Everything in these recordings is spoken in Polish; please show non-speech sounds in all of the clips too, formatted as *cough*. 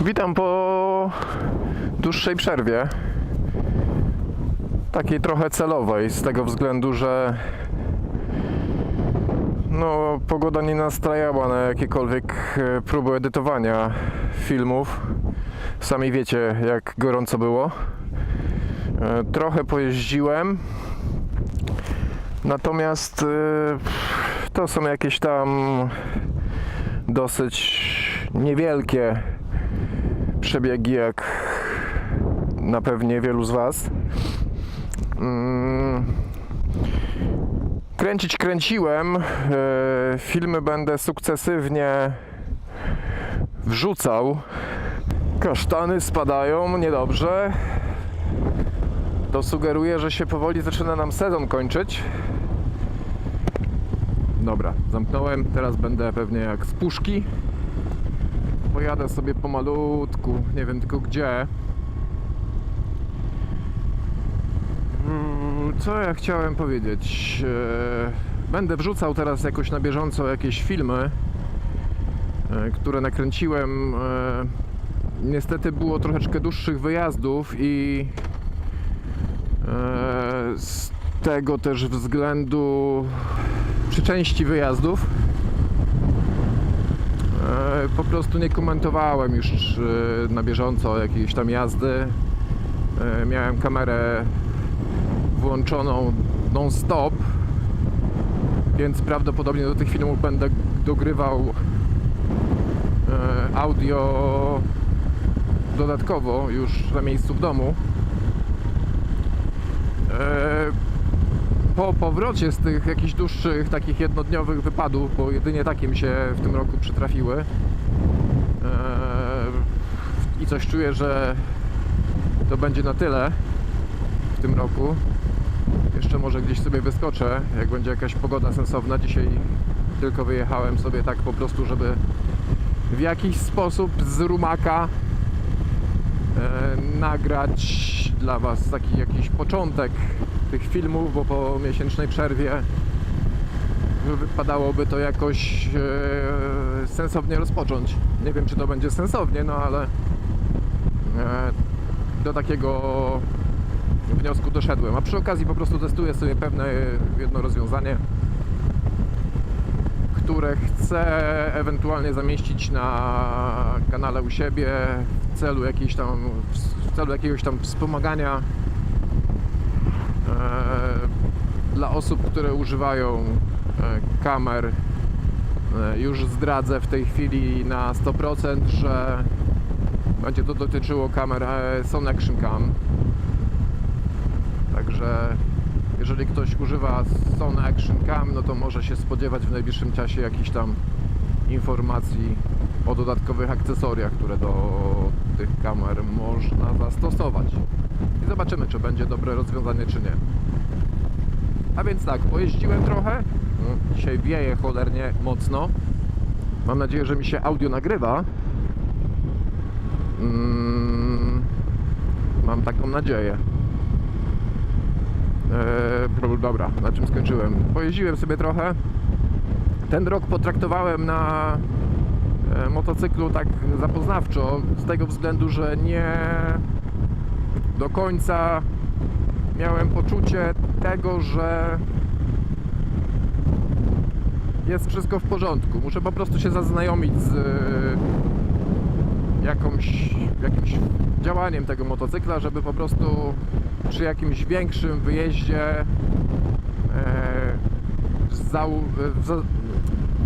Witam po dłuższej przerwie. Takiej trochę celowej, z tego względu, że no, pogoda nie nastrajała na jakiekolwiek e, próby edytowania filmów. Sami wiecie, jak gorąco było. E, Trochę pojeździłem. Natomiast e, to są jakieś tam dosyć niewielkie przebiegi, jak na pewnie wielu z Was. Mm. Kręcić kręciłem. e, Filmy będę sukcesywnie wrzucał. Kasztany spadają niedobrze. To sugeruje, że się powoli zaczyna nam sezon kończyć. Dobra, zamknąłem. Teraz będę pewnie jak z puszki. Pojadę sobie pomalutku, nie wiem tylko gdzie. Mm, Co ja chciałem powiedzieć? E, Będę wrzucał teraz jakoś na bieżąco jakieś filmy, e, które nakręciłem. E, Niestety było troszeczkę dłuższych wyjazdów i z tego też względu przy części wyjazdów Po prostu nie komentowałem już e, na bieżąco jakiejś tam jazdy. E, Miałem kamerę włączoną non-stop, więc prawdopodobnie do tych filmów będę dogrywał e, audio dodatkowo już na miejscu w domu. Po powrocie z tych jakichś dłuższych, takich jednodniowych wypadów, bo jedynie takie mi się w tym roku przytrafiły. Coś czuję, że to będzie na tyle w tym roku. Jeszcze może gdzieś sobie wyskoczę, jak będzie jakaś pogoda sensowna. Dzisiaj tylko wyjechałem sobie tak po prostu, żeby w jakiś sposób z rumaka e, nagrać dla Was taki jakiś początek tych filmów, bo po miesięcznej przerwie wypadałoby to jakoś e, sensownie rozpocząć. Nie wiem, czy to będzie sensownie, no ale do takiego wniosku doszedłem. A przy okazji po prostu testuję sobie pewne jedno rozwiązanie, które chcę ewentualnie zamieścić na kanale u siebie w celu jakiejś tam w celu jakiegoś tam wspomagania e, dla osób, które używają e, kamer. E, Już zdradzę w tej chwili na 100%, że będzie to dotyczyło kamer e, Sony Action Cam. Także jeżeli ktoś używa Sony Action Cam, no to może się spodziewać w najbliższym czasie jakichś tam informacji o dodatkowych akcesoriach, które do tych kamer można zastosować. I zobaczymy, czy będzie dobre rozwiązanie, czy nie. A więc tak, pojeździłem trochę. No, Dzisiaj wieje cholernie mocno. Mam nadzieję, że mi się audio nagrywa. Mm, mam taką nadzieję. Eee, dobra, na czym skończyłem? Pojeździłem sobie trochę. Ten rok potraktowałem na e, motocyklu tak zapoznawczo, z tego względu, że nie do końca miałem poczucie tego, że jest wszystko w porządku. Muszę po prostu się zaznajomić z jakąś, jakimś działaniem tego motocykla, żeby po prostu przy jakimś większym wyjeździe e, zau, w, za-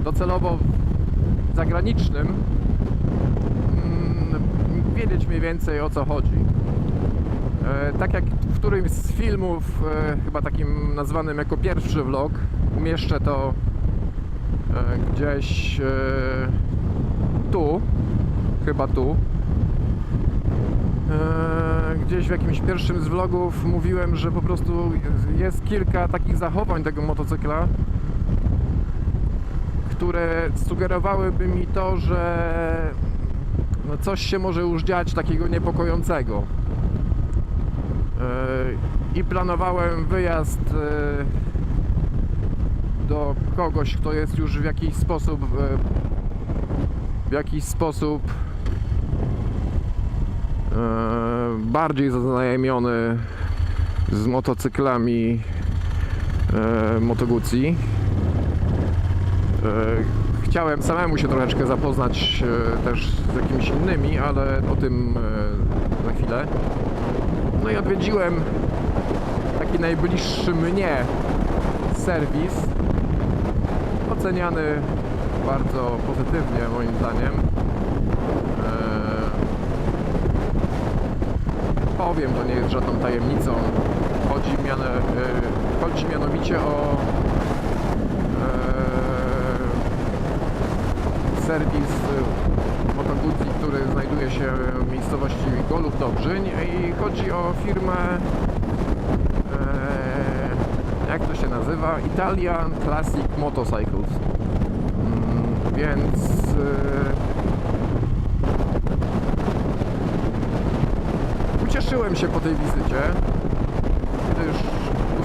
docelowo zagranicznym mm, wiedzieć mniej więcej o co chodzi. E, tak jak w którymś z filmów, e, chyba takim nazwanym jako pierwszy vlog, umieszczę to e, gdzieś e, tu, chyba tu. E, Gdzieś w jakimś pierwszym z vlogów mówiłem, że po prostu jest kilka takich zachowań tego motocykla, które sugerowałyby mi to, że no coś się może już dziać takiego niepokojącego. E, I planowałem wyjazd e, do kogoś, kto jest już w jakiś sposób w jakiś sposób bardziej zaznajomiony z motocyklami e, Moto. E, Chciałem samemu się troszeczkę zapoznać e, też z jakimiś innymi, ale o tym e, za chwilę. No i odwiedziłem taki najbliższy mnie serwis, oceniany bardzo pozytywnie moim zdaniem. Eee, powiem, to nie jest żadną tajemnicą. Chodzi, miano, e, chodzi mianowicie o e, serwis e, Moto Guzzi, który znajduje się w miejscowości Golów Dobrzyń i chodzi o firmę e, jak to się nazywa? Italian Classic Motorcycles. Mm, Więc ucieszyłem się po tej wizycie, gdyż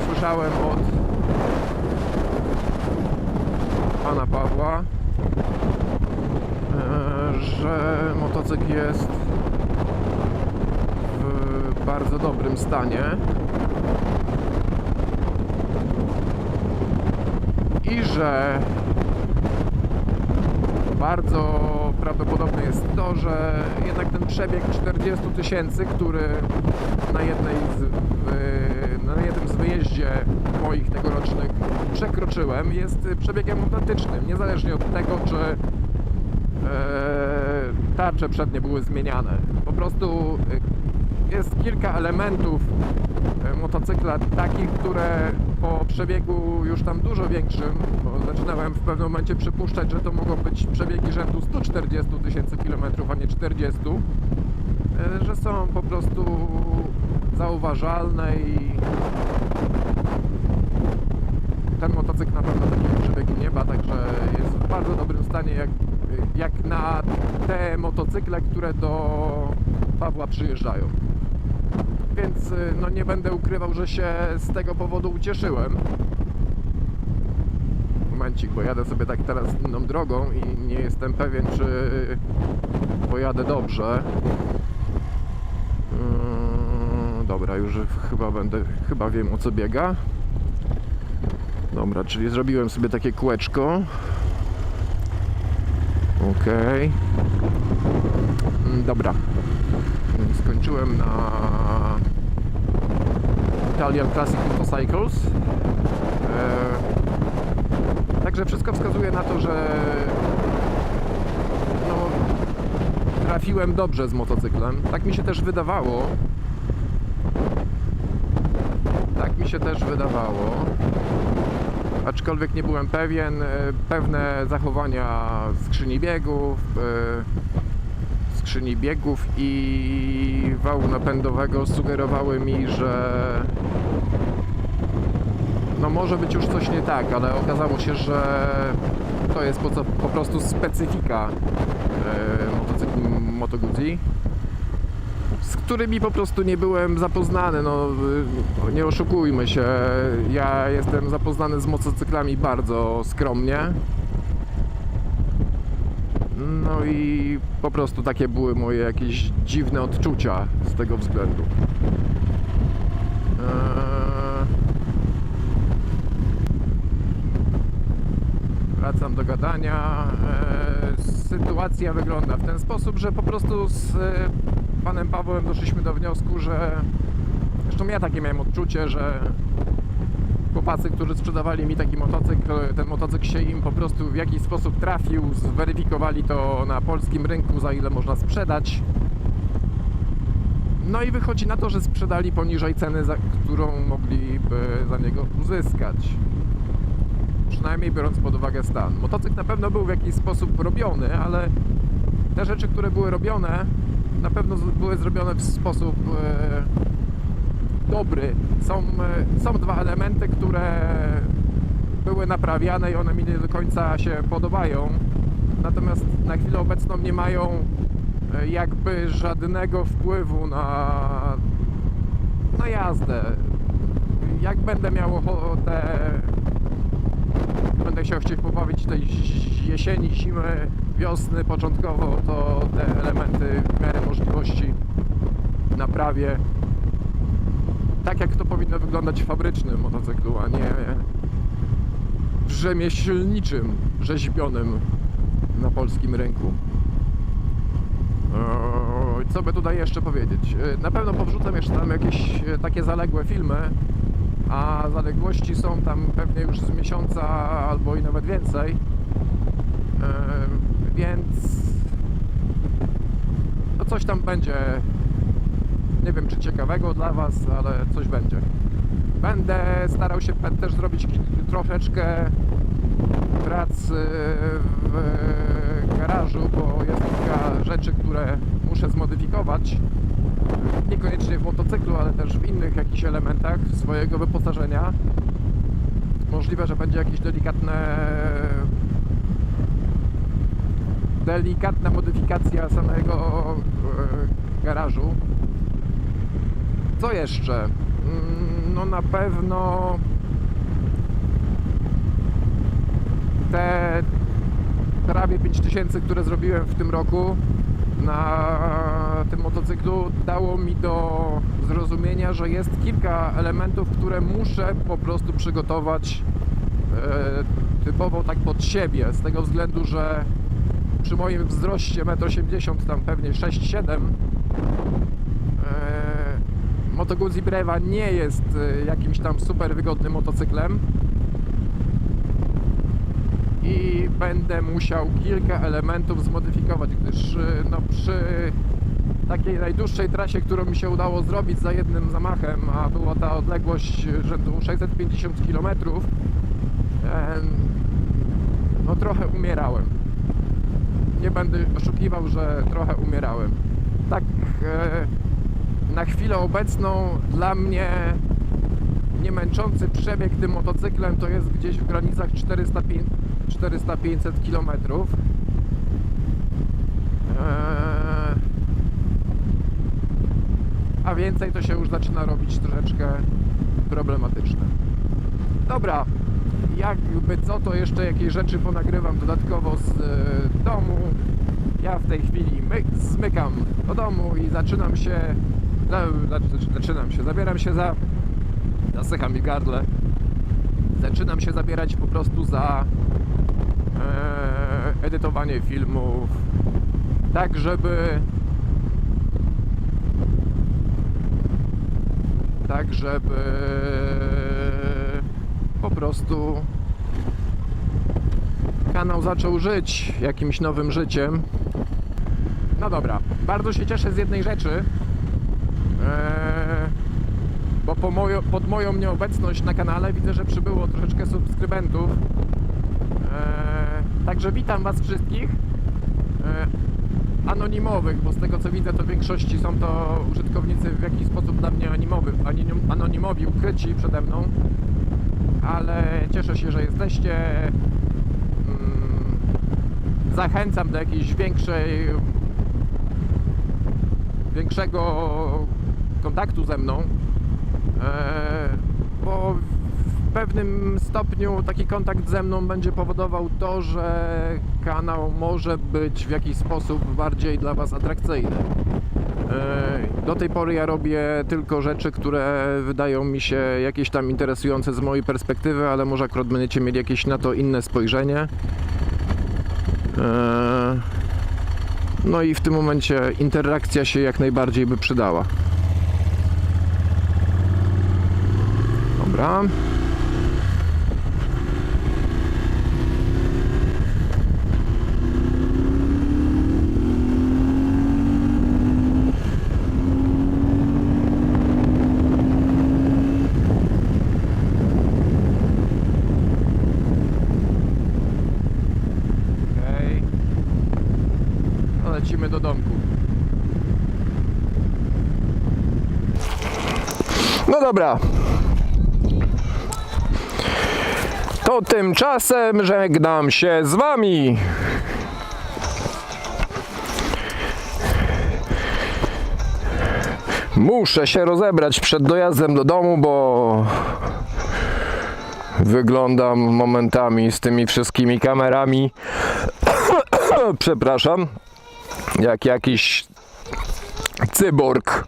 usłyszałem od pana Pawła, e, że motocykl jest w bardzo dobrym stanie. i że bardzo prawdopodobne jest to, że jednak ten przebieg 40 tysięcy, który na jednej z, na jednym z wyjeździe moich tegorocznych przekroczyłem, jest przebiegiem autentycznym, niezależnie od tego, czy e, tarcze przednie były zmieniane. Po prostu jest kilka elementów e, motocykla takich, które po przebiegu już tam dużo większym, bo zaczynałem w pewnym momencie przypuszczać, że to mogą być przebiegi rzędu 140 tysięcy kilometrów, a nie 40, e, że są po prostu zauważalne i ten motocykl na pewno takim przebiegiem nie ma, także jest w bardzo dobrym stanie jak, jak na te motocykle, które do Pawła przyjeżdżają. Więc y, no nie będę ukrywał, że się z tego powodu ucieszyłem. Momencik, bo jadę sobie tak teraz inną drogą i nie jestem pewien, czy pojadę dobrze. Yy, Dobra, już chyba będę, chyba wiem o co biega. Dobra, czyli zrobiłem sobie takie kółeczko. Okej. Mm, Dobra. Skończyłem na Italian Classic Motorcycles. E, Także wszystko wskazuje na to, że no, trafiłem dobrze z motocyklem. Tak mi się też wydawało. Tak mi się też wydawało. Aczkolwiek nie byłem pewien. e, Pewne zachowania skrzyni biegów, e, skrzyni biegów i wału napędowego sugerowały mi, że no może być już coś nie tak, ale okazało się, że to jest po, po prostu specyfika e, motocykli Moto Guzzi z którymi po prostu nie byłem zapoznany, no y, nie oszukujmy się, ja jestem zapoznany z motocyklami bardzo skromnie. I po prostu takie były moje jakieś dziwne odczucia z tego względu. Eee... Wracam do gadania. Eee, sytuacja wygląda w ten sposób, że po prostu z e, panem Pawłem doszliśmy do wniosku, że zresztą ja takie miałem odczucie, że chłopacy, którzy sprzedawali mi taki motocykl, ten motocykl się im po prostu w jakiś sposób trafił, zweryfikowali to na polskim rynku, za ile można sprzedać. No i wychodzi na to, że sprzedali poniżej ceny, za którą mogliby za niego uzyskać. Przynajmniej biorąc pod uwagę stan. Motocykl na pewno był w jakiś sposób robiony, ale te rzeczy, które były robione, na pewno były zrobione w sposób e, dobry. Są, e, są dwa elementy, które były naprawiane i one mi nie do końca się podobają. Natomiast na chwilę obecną nie mają e, jakby żadnego wpływu na, na jazdę. Jak będę miał ochotę, będę chciał chcieć pobawić tej jesieni, zimy, wiosny początkowo, to te elementy w miarę możliwości naprawie. Tak jak to powinno wyglądać w fabrycznym motocyklu, a nie rzemieślniczym, rzeźbionym na polskim rynku. Co by tutaj jeszcze powiedzieć? Eee, Na pewno powrzucam jeszcze tam jakieś e, takie zaległe filmy, a zaległości są tam pewnie już z miesiąca albo i nawet więcej. Eee, Więc no coś tam będzie. Nie wiem czy ciekawego dla Was, ale coś będzie. Będę starał się też zrobić troszeczkę pracy w garażu, bo jest kilka rzeczy, które muszę zmodyfikować. Niekoniecznie w motocyklu, ale też w innych jakichś elementach swojego wyposażenia. Możliwe, że będzie jakieś delikatne delikatna modyfikacja samego e, garażu. Co jeszcze? Mm, No na pewno te prawie 5000, które zrobiłem w tym roku na tym motocyklu dało mi do zrozumienia, że jest kilka elementów, które muszę po prostu przygotować e, typowo tak pod siebie, z tego względu, że przy moim wzroście 1,80 m, tam pewnie 6-7 e, Moto Guzzi Breva nie jest e, jakimś tam super wygodnym motocyklem i będę musiał kilka elementów zmodyfikować, gdyż y, no, przy takiej najdłuższej trasie, którą mi się udało zrobić za jednym zamachem, a była ta odległość rzędu 650 km, no trochę umierałem. Nie będę oszukiwał, że trochę umierałem. Tak e, na chwilę obecną dla mnie nie męczący przebieg tym motocyklem to jest gdzieś w granicach 400-500 km. Eee, a więcej to się już zaczyna robić troszeczkę problematyczne. Dobra, jakby co to jeszcze jakieś rzeczy ponagrywam dodatkowo z e, domu. Ja w tej chwili my, zmykam do domu i zaczynam się. Za- Znaczy, zaczynam się, zabieram się za. Zasycha mi gardle. Zaczynam się zabierać po prostu za e, edytowanie filmów, tak żeby tak żeby po prostu kanał zaczął żyć jakimś nowym życiem. No dobra, bardzo się cieszę z jednej rzeczy, bo po mojo, pod moją nieobecność na kanale widzę, że przybyło troszeczkę subskrybentów. E, także witam Was wszystkich. E, anonimowych, bo z tego co widzę, to w większości są to użytkownicy w jakiś sposób dla mnie anonimowy, anonim- anonimowi, ukryci przede mną. Ale cieszę się, że jesteście. Mm, Zachęcam do jakiejś większej większego kontaktu ze mną, e, bo w pewnym stopniu taki kontakt ze mną będzie powodował to, że kanał może być w jakiś sposób bardziej dla Was atrakcyjny. E, Do tej pory ja robię tylko rzeczy, które wydają mi się jakieś tam interesujące z mojej perspektywy, ale może akurat będziecie mieli jakieś na to inne spojrzenie. E, No i w tym momencie interakcja się jak najbardziej by przydała. Dobra. No, do domku. No dobra. To tymczasem żegnam się z wami. Muszę się rozebrać przed dojazdem do domu, bo wyglądam momentami z tymi wszystkimi kamerami. *coughs* Przepraszam. Jak jakiś cyborg.